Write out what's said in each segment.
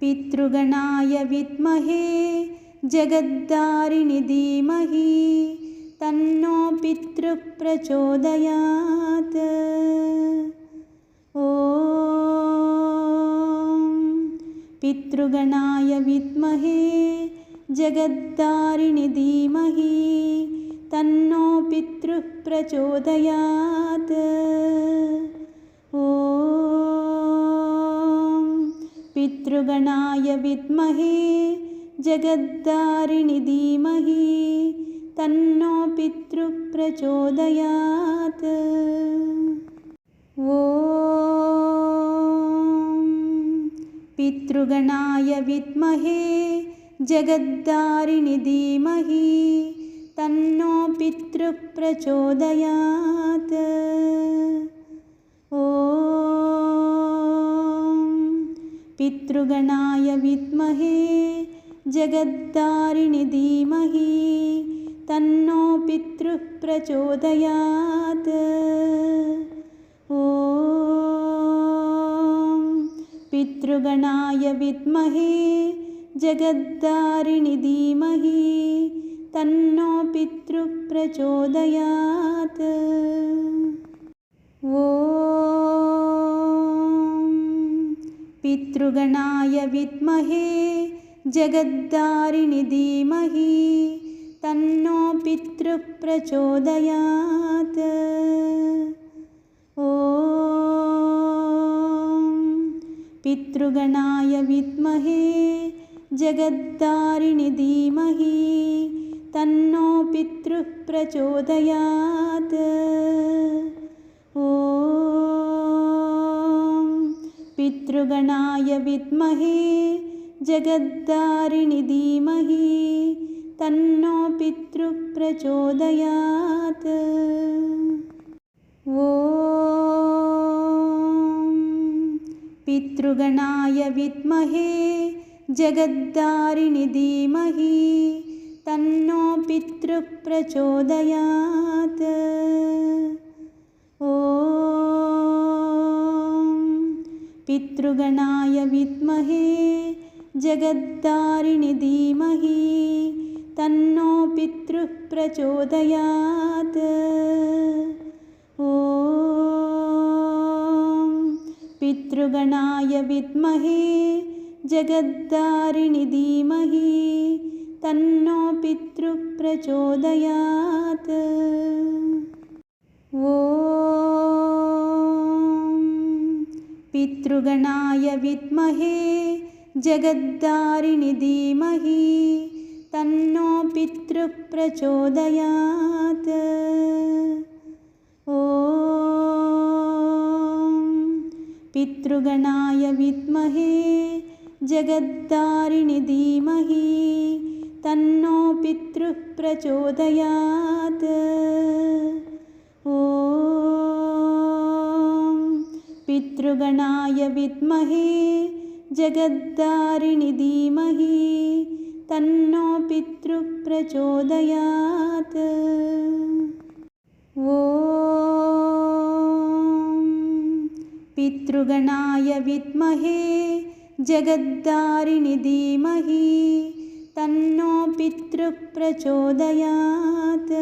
पितृगणाय विद्महे जगद्दारिणि धीमहि तन्नो पितृः प्रचोदयात् ॐ पितृगणाय विद्महे जगद्दारिणि धीमहि तन्नो पितृः प्रचोदयात् पितृगणाय विद्महे जगद्दारिणि धीमहि तन्नो पितृः प्रचोदयात् ॐ पितृगणाय विद्महे जगद्दारिणि धीमहि तन्नो पितृः पितृगणाय विद्महे जगद्दारिणि धीमहि तन्नो पितृः प्रचोदयात्। ॐ पितृगणाय विद्महे जगद्दारिणि धीमहि तन्नो पितृः प्रचोदयात् पितृगणाय विद्महे जगद्दारिणि धीमहि तन्नो पितृः प्रचोदयात् ॐ पितृगणाय विद्महे जगद्दारिणि धीमहि तन्नो पितृः प्रचोदयात् पितृगणाय विद्महे जगद्दारिणि धीमहि तन्नो पितृः प्रचोदयात् ॐ पितृगणाय विद्महे जगद्दारिणि धीमहि तन्नो पितृः प्रचोदयात् ॐ पितृगणाय विद्महे जगद्दारिणि धीमहि तन्नो पितृः प्रचोदयात्। ॐ पितृगणाय विद्महे जगद्दारिणि धीमहि तन्नो पितृः प्रचोदयात्। ॐ पितृगणाय विद्महे जगद्दारिणि धीमहि तन्नो पितृः प्रचोदयात् ॐ पितृगणाय विद्महे जगद्दारिणि धीमहि तन्नो पितृः प्रचोदयात् ॐ पितृगणाय विद्महे जगद्दारिणि धीमहि तन्नो पितृः प्रचोदयात् ॐ पितृगणाय विद्महे जगद्दारिणि धीमहि तन्नो पितृः प्रचोदयात्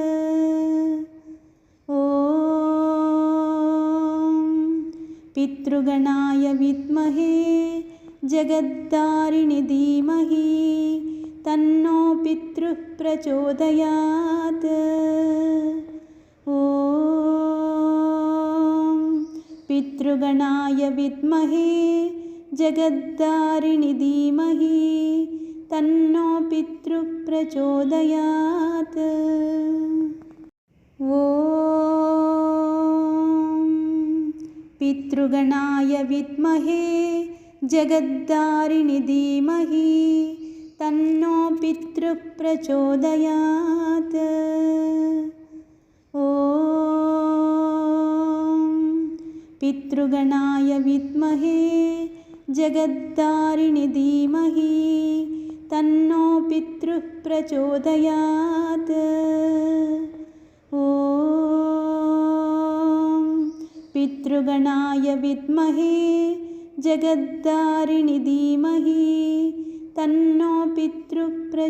ॐ पितृगणाय विद्महे जगद्दारिणि धीमहि तन्नो पितृः प्रचोदयात्। ॐ पितृगणाय विद्महे जगद्दारिणि धीमहि तन्नो पितृः प्रचोदयात्। ॐ पितृगणाय विद्महे जगद्दारिणि धीमहि तन्नो पितृः प्रचोदयात् ॐ पितृगणाय विद्महे जगद्दारिणि धीमहि तन्नो पितृः प्रचोदयात् ॐ पितृगणाय विद्महे जगद्दारिणि धीमहि तन्नो पितृप्रचोदयात्